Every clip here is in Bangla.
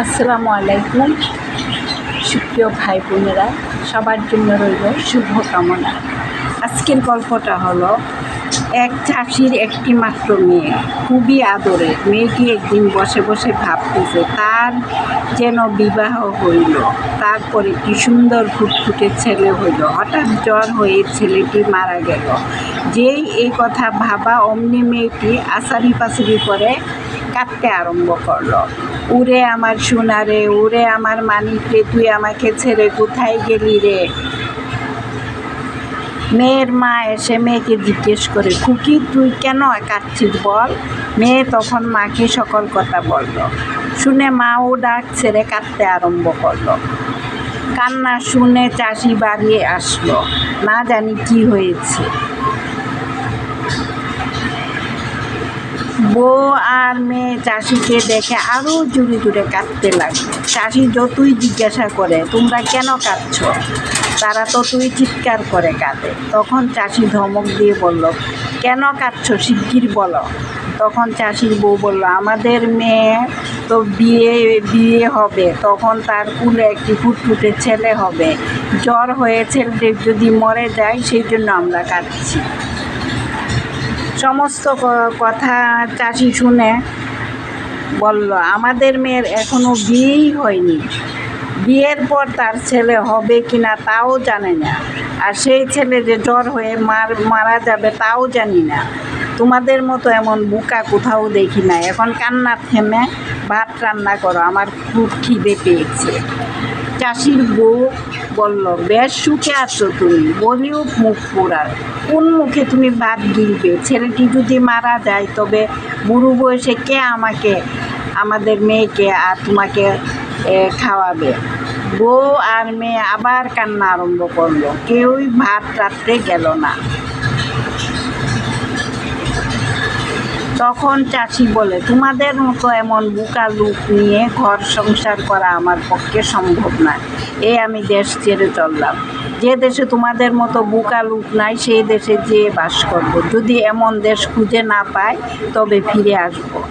আসসালামু আলাইকুম। সুপ্রিয় ভাই বোনেরা সবার জন্য রইল শুভকামনা। আজকের গল্পটা হলো, এক চাষির একটি মাত্র মেয়ে, খুবই আদরে। মেয়েটি একদিন বসে বসে ভাবতেছে, তার যেন বিবাহ হইল, তারপরে কি সুন্দর ফুটফুটে ছেলে হইল। হঠাৎ জ্বর হয়ে ছেলেটি মারা গেল। যেই এই কথা ভাবা অমনি মেয়েটি আসারি পাসারি করে কাঁদতে আরম্ভ করল। উরে আমার সোনারে উরে আমার মানিক রে তুই আমাকে ছেড়ে কোথায় গেলি রে? মেয়ের মা এসে মেয়েকে জিজ্ঞেস করে, খুকি, তুই কেন কাঁদছিস বল? মেয়ে তখন মাকে সকল কথা বলল। শুনে মা ও ডাক ছেড়ে কাঁদতে আরম্ভ করল। কান্না শুনে চাষি বাড়িয়ে আসলো। না জানি কি হয়েছে? বউ আর মেয়ে চাষিকে দেখে আরও জুড়ে জুড়ে কাঁদতে লাগল চাষি যতই জিজ্ঞাসা করে, তোমরা কেন কাঁদছ? তারা ততই চিৎকার করে কাঁদে। তখন চাষি ধমক দিয়ে বলল, কেন কাঁদছ শিগগির বলো। তখন চাষির বউ বলল, আমাদের মেয়ে তো বিয়ে বিয়ে হবে। তখন তার কুলে একটি ফুটফুটে ছেলে হবে। জ্বর হয়ে ছেলেটি যদি মরে যায়, সেই জন্য আমরা কাঁদছি। সমস্ত ক- কথা চাষি শুনে বলল, আমাদের মেয়ের এখনও বিয়েই হয়নি। বিয়ের পর তার ছেলে হবে কিনা তাও জানে না। আর সেই ছেলে যে জ্বর হয়ে মার, মারা যাবে তাও জানি না। তোমাদের মতো এমন বুকা কোথাও দেখি না এখন কান্না থেমে ভাত রান্না করো, আমার খুব খিদে পেয়েছে। চাষির বউ বলল, বেশ সুখে আছো তুমি, বলিও মুখ পোড়ার। কোন মুখে তুমি ভাত গিলবে? ছেলেটি যদি মারা যায়, তবে বুড়ো বয়সে কে আমাকে, আমাদের মেয়েকে আর তোমাকে খাওয়াবে? বউ আর মেয়ে আবার কান্না আরম্ভ করল। কেউই ভাত রাত্রে গেল না। তখন চাষি বলে, তোমাদের মতো এমন বুকা লুক নিয়ে ঘর সংসার করা আমার পক্ষে সম্ভব না। এই আমি দেশ ছেড়ে চললাম। যে দেশে তোমাদের মতো বুকা লুক নাই, সেই দেশে যেয়ে বাস করব। যদি এমন দেশ খুঁজে না পাই, তবে ফিরে আসব।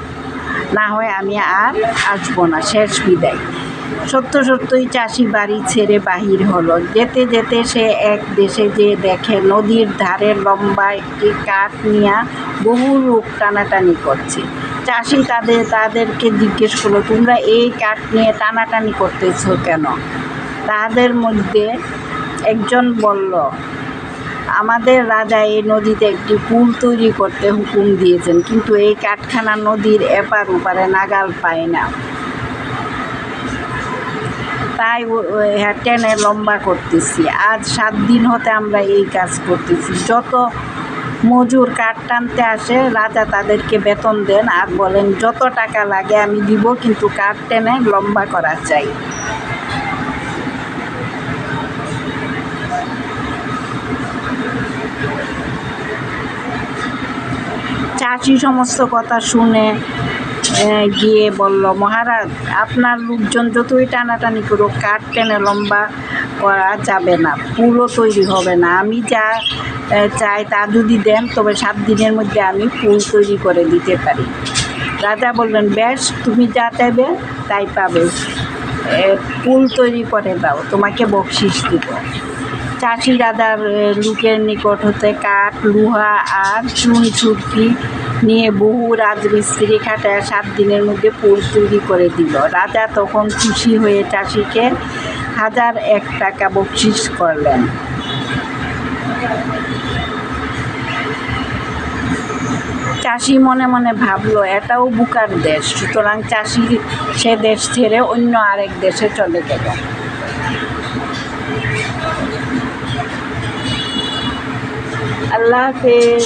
না হয় আমি আর আসব না। শেষ বিদায়। সত্য সত্যই চাষি বাড়ি ছেড়ে বাহির হলো। যেতে যেতে সে এক দেশে যে দেখে নদীর ধারে লম্বা একটি কাঠ নিয়ে বহু লোক টানাটানি করছে। চাষি তাদের, তাদেরকে জিজ্ঞেস করল, তোমরা এই কাঠ নিয়ে টানাটানি করতেছো কেন? তাদের মধ্যে একজন বলল, আমাদের রাজা এই নদীতে একটি পুল তৈরি করতে হুকুম দিয়েছেন, কিন্তু এই কাঠখানা নদীর এপার ওপারে নাগাল পায় না। তাই হ্যাঁ টেনে লম্বা করতেছি। আজ সাত দিন হতে আমরা এই কাজ করতেছি। যত মজুর কাঠ টানতে আসে, রাজা তাদেরকে বেতন দেন আর বলেন, যত টাকা লাগে আমি দিব, কিন্তু কাঠ টেনে লম্বা করা চাই। চাষি সমস্ত কথা শুনে গিয়ে বলল, মহারাজ, আপনার লোকজন যতই টানাটানি করুক, কাঠ টেনে লম্বা করা যাবে না, পুরো তৈরি হবে না। আমি যা চাই তা যদি দেন, তবে সাত দিনের মধ্যে আমি ফুল তৈরি করে দিতে পারি। রাজা বললেন, বেশ, তুমি যা চাইবে, তাই পাবে। ফুল তৈরি করে দাও, তোমাকে বকশিস দিব। চাষি রাজার লোকের নিকট হতে কাঠ, লোহা আর চুন চুরকি নিয়ে বহু রাজমিস্ত্রি খাটায় সাত দিনের মধ্যে পুল তৈরি করে দিল। রাজা তখন খুশি হয়ে চাষিকে হাজার এক টাকা বকশিস করলেন। চাষি মনে মনে ভাবলো, এটাও বুকার দেশ। সুতরাং চাষি সে দেশ ছেড়ে অন্য আরেক দেশে চলে গেল। আল্লাহ হাফেজ।